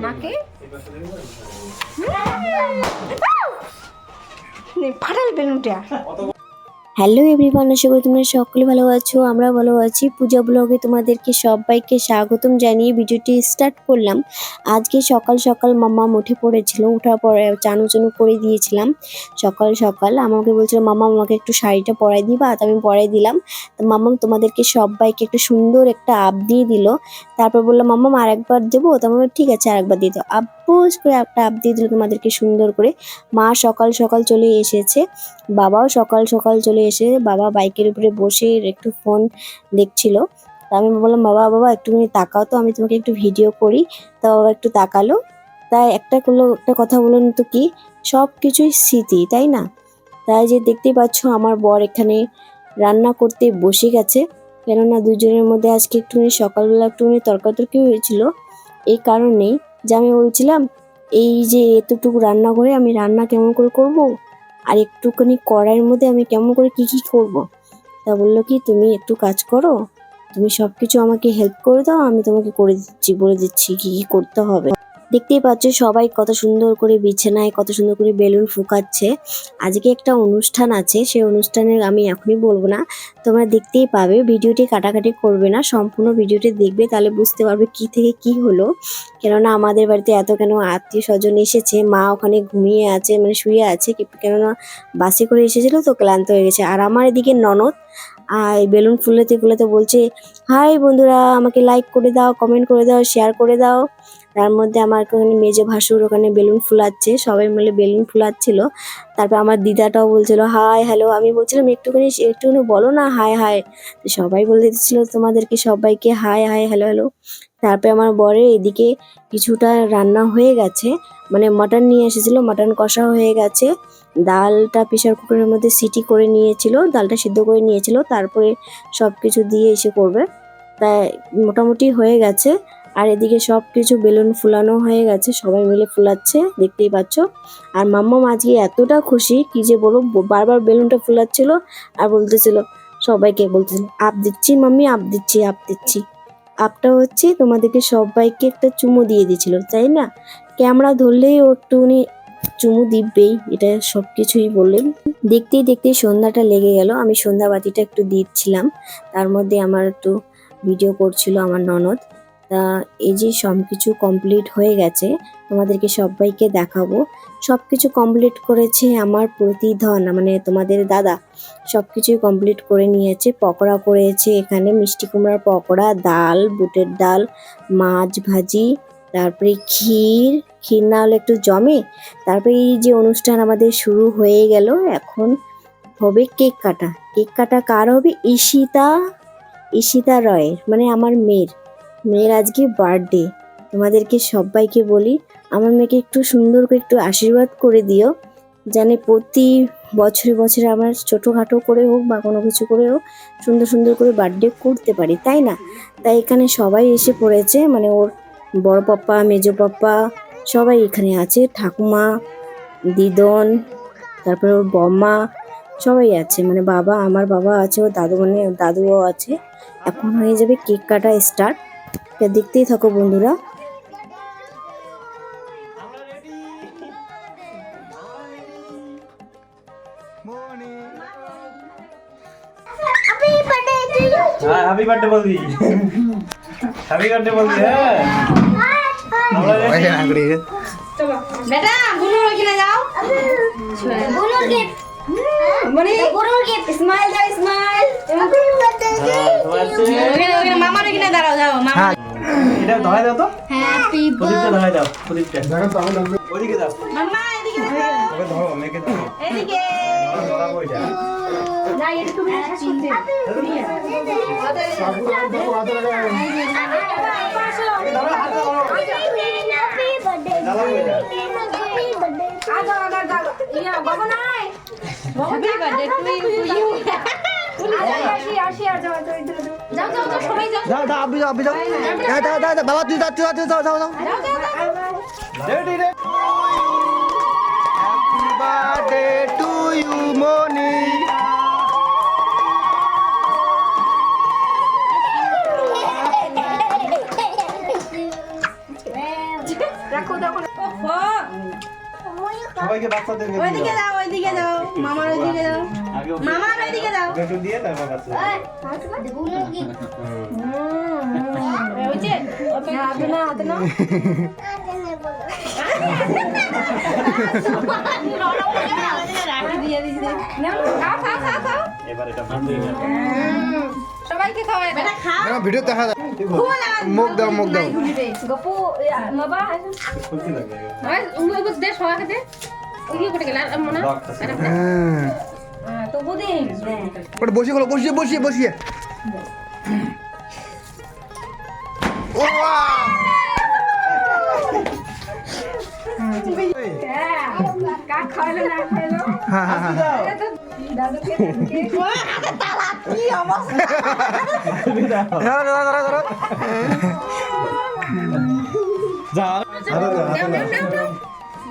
মাকে? ফাটাল বেলুনটা। হ্যালো এভরিওয়ান আশা করি তোমরা সকলে ভালো আছো আমরা ভালো আছি। পূজা ব্লগে তোমাদেরকে সবাইকে স্বাগতম জানিয়ে ভিডিওটি স্টার্ট করলাম। আজকে সকাল সকাল মাম্মা উঠে পড়েছিল ওঠার পরে চানু চানু করে দিয়েছিলাম। সকাল সকাল আমাকে বলছিল মামা আমাকে একটু শাড়িটা পরাই দিবা? তো আমি পরাই দিলাম। তো মাম্মা তোমাদেরকে সবাইকে একটা সুন্দর একটা আপ দিয়ে দিল। তারপর বললাম মাম্মা আর একবার দেবো? তো আমি বললাম, ঠিক আছে আরেকবার দিয়ে দাও। আব্বুস করে একটা আপ দিয়ে দিল তোমাদেরকে, সুন্দর করে। মা সকাল সকাল চলে এসেছে, বাবাও সকাল সকাল চলে এসে বাবা বাইকের উপরে বসে একটু ফোন দেখছিল। তা আমি বললাম, বাবা বাবা, একটুখানি তাকাও তো, আমি তোমাকে একটু ভিডিও করি। তা বাবা একটু তাকালো। তাই একটা করল, একটা কথা বলুন তো কি সব কিছুই স্মৃতি, তাই না? তাই যে দেখতেই পাচ্ছ, আমার বর এখানে রান্না করতে বসে গেছে। কেননা দুজনের মধ্যে আজকে একটুখানি সকালবেলা একটুখানি তর্কাতর্কি হয়েছিল। এই কারণেই যে আমি বলছিলাম, এই যে এতটুকু রান্না করে আমি রান্না কেমন করে করব? আর একটুখানি কড়াইয়ের মধ্যে আমি কেমন করে কি কি করব? তা বলল কি, তুমি একটু কাজ করো, তুমি সব কিছু আমাকে হেল্প করে দাও, আমি তোমাকে করে দিচ্ছি, বলে দিচ্ছি কি কি করতে হবে। দেখতেই পাচ্ছ সবাই কত সুন্দর করে বিছানায়, কত সুন্দর করে বেলুন ফুকাচ্ছে। আজকে একটা অনুষ্ঠান আছে, সেই অনুষ্ঠানের আমি এখনই বলব না। তোমরা দেখতেই পাবে, ভিডিওটি কাটাকাটি করবে না, সম্পূর্ণ ভিডিওটি দেখবে, তাহলে বুঝতে পারবে কি থেকে কি হলো। কেননা আমাদের বাড়িতে এত কেন আত্মীয় স্বজন এসেছে, মা ওখানে ঘুমিয়ে আছে মানে শুয়ে আছে, কেননা বাসে করে এসেছিল তো ক্লান্ত হয়ে গেছে। আর আমার এদিকে ননদ আর বেলুন ফুলাতে ফুলাতে বলছে, হাই বন্ধুরা, আমাকে লাইক করে দাও কমেন্ট করে দাও শেয়ার করে দাও। তার মধ্যে আমার ওখানে মেজে ভাসুর ওখানে বেলুন ফুলাচ্ছে, সবাই মিলে বেলুন ফুলাচ্ছিল। তারপর আমার দিদাটাও বলছিল, হাই হ্যালো আমি বলছিলাম, একটুখানি একটুখানি বলো না, হাই হাই। তো সবাই বলে দিচ্ছিল তোমাদেরকে সবাইকে, হাই হাই হ্যালো হ্যালো তারপরে আমার বরের এদিকে কিছুটা রান্না হয়ে গেছে মানে মাটন নিয়ে এসেছিল মাটন কষা হয়ে গেছে। ডালটা প্রেশার কুকারের মধ্যে সিটি করে নিয়েছিল, ডালটা সিদ্ধ করে নিয়েছিল, তারপরে সব কিছু দিয়ে এসে করবে। তাই মোটামুটি হয়ে গেছে। আর এদিকে সব কিছু বেলুন ফুলানো হয়ে গেছে, সবাই মিলে ফুলাচ্ছে, দেখতেই পাচ্ছ। আর মাম্মা আজকে এতটা খুশি কি যে বলো, বারবার বেলুনটা ফুলাচ্ছিল আর বলতেছিল, সবাইকে বলতেছিল, আপ দিচ্ছি মাম্মি, আপ দিচ্ছি আপ দিচ্ছি। আপটা হচ্ছে তোমাদেরকে সবাইকে একটা চুমো দিয়ে দিয়েছিল, তাই না? ক্যামেরা ধরলেই ও একটুখানি চুমু দিবেই এটা সব কিছুই বললেন। দেখতেই দেখতেই সন্ধ্যাটা লেগে গেল। আমি সন্ধ্যা বাতিটা একটু দিচ্ছিলাম। তার মধ্যে আমার একটু ভিডিও করছিল আমার ননদ। তা এই যে সব কিছু কমপ্লিট হয়ে গেছে, তোমাদেরকে সবাইকে দেখাবো। সব কিছু কমপ্লিট করেছে আমার প্রতিধন মানে তোমাদের দাদা। সব কিছুই কমপ্লিট করে নিয়েছে, পকোড়া করেছে এখানে, মিষ্টি কুমড়ার পকোড়া, ডাল, বুটের ডাল, মাছ ভাজি তারপরে ক্ষীর ক্ষীর না হলে একটু জমে। তারপরে এই যে অনুষ্ঠান আমাদের শুরু হয়ে গেল, এখন হবে কেক কাটা। কেক কাটা কার হবে? ঈশিতা ঈশিতা রয়ের মানে আমার মেয়ের। মেয়ের আজকে বার্থডে তোমাদেরকে সবাইকে বলি, আমার মেয়েকে একটু সুন্দর করে একটু আশীর্বাদ করে দিও। জানে প্রতি বছরে বছরে আমার ছোটোখাটো করে হোক বা কোনো কিছু করে হোক, সুন্দর সুন্দর করে বার্থডে করতে পারি, তাই না? তাই এখানে সবাই এসে পড়েছে মানে ওর বড় পাপ্পা মেজো পাপ্পা সবাই এখানে আছে। ঠাকুমা দিদন তারপরে ওর বম্মা সবাই আছে। মানে বাবা আমার বাবা আছে ওর দাদু মানে দাদুও আছে। এখন হয়ে যাবে কেক কাটা স্টার্ট দেখতেই থাকো বন্ধুরা। হ্যাঁ হ্যাপি বার্থডে বলবি হ্যাপি বার্থডে বলবি হ্যাঁ। বেটা বুনুর ওখানে যাও বুনুর গিফট মানে বুনুর গিফট স্মাইল দাও স্মাইল মামার ওখানে দাঁড়াও যাও মামা এটা ধরাই দাও তো হ্যাপি প্রদীপটা ধরাই দাও প্রদীপটা ওদিকে দাও মামা এদিকে। ধরো মেয়েকে ধরো এদিকে ধরাবো এটা না এটা তুমি যাও যাও, বাবা তুই যাও তুই যাও, যাও যাও সবাইকে বাচ্চাদেরকে ওইদিকে দাও। ওইদিকে যাও মামার ওইদিকে ওকে- মামার ওইদিকে ওকে একটু দিয়ে তারপর বাচ্চা দাও। সবাইকে খাওয়াই ভিডিও দেখা দাও মুখ দাও, মুখ দাও। গপু বস দে সবাইকে দে। গেল? আছে। হ্যাঁ। ওটা বসিয়ে খোলো বসিয়ে বসিয়ে বসিয়ে। খাইলো হ্যাঁ যা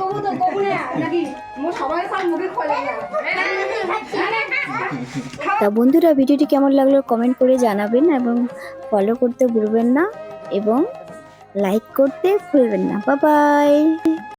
কবু তো কবু নাকি মো সবাই সব মুখে খোলে তা বন্ধুরা, ভিডিওটি কেমন লাগল কমেন্ট করে জানাবেন এবং ফলো করতে ভুলবেন না এবং লাইক করতে ভুলবেন না। Bye bye